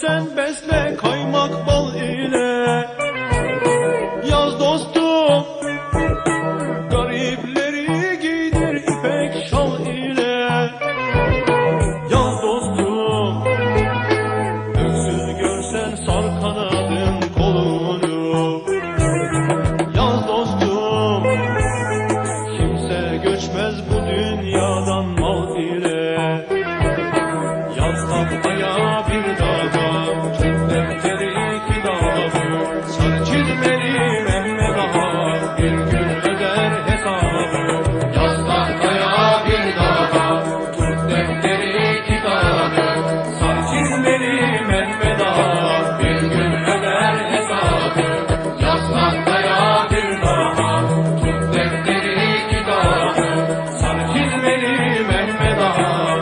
sen besle kaymak bal ile. Yaz dostum Garipleri giydir ipek şal ile. Yaz dostum Öksüz görsen sar kanadın kolunu. Yaz dostum Kimse göçmez bu dünyadan mal ile. Yaz kaptaya bir dağda